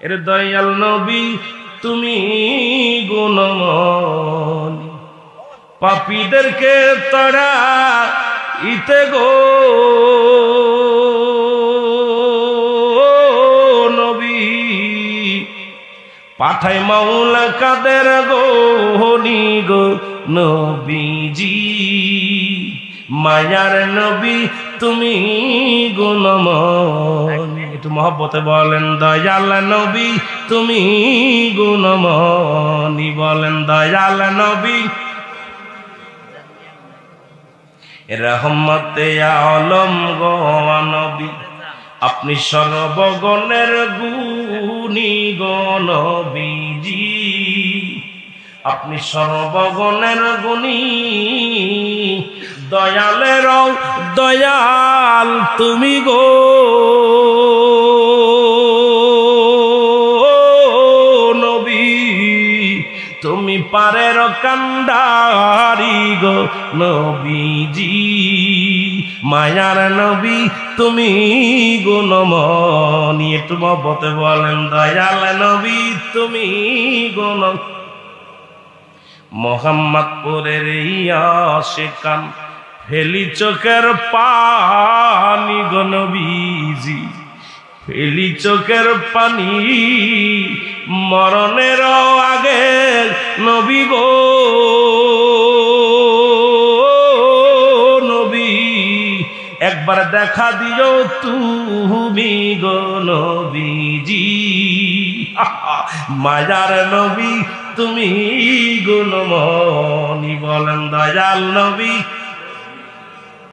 এর দয়াল নবী, তুমি গুণমন। পাপীদেরকে তারা ইতে গো। নবী, পাঠাই মাওলা কাদের গো হনি গো নবীজি। মায়ার নবী, তুমি গুণমন। একটু মহব্বতে বলেন, দয়াল নবী, তুমি গুণমনি বলেন, দয়াল নবী রহমতে আলম গো নবী। আপনি সর্বগণের গুণী গণবীজি আপনি সর্বগণের গুণী। দয়ালের দয়াল তুমি গো পারের কান্ডারি গো নবীজি, মায়ার নবী তুমি গুণমনি একটু মহব্বতে বলেন, দয়াল নবী তুমি গুণ মোহাম্মদপুরের ইয়া শেখান ফেলি চোখের পানি গো নবীজি, ফেলি চোখের পানি মরণের আগে নবী গো, নবী, একবার দেখা দিও তুমি গো নবীজি। মাজার নবী, তুমি গুণমণি বলেন দয়াল নবী।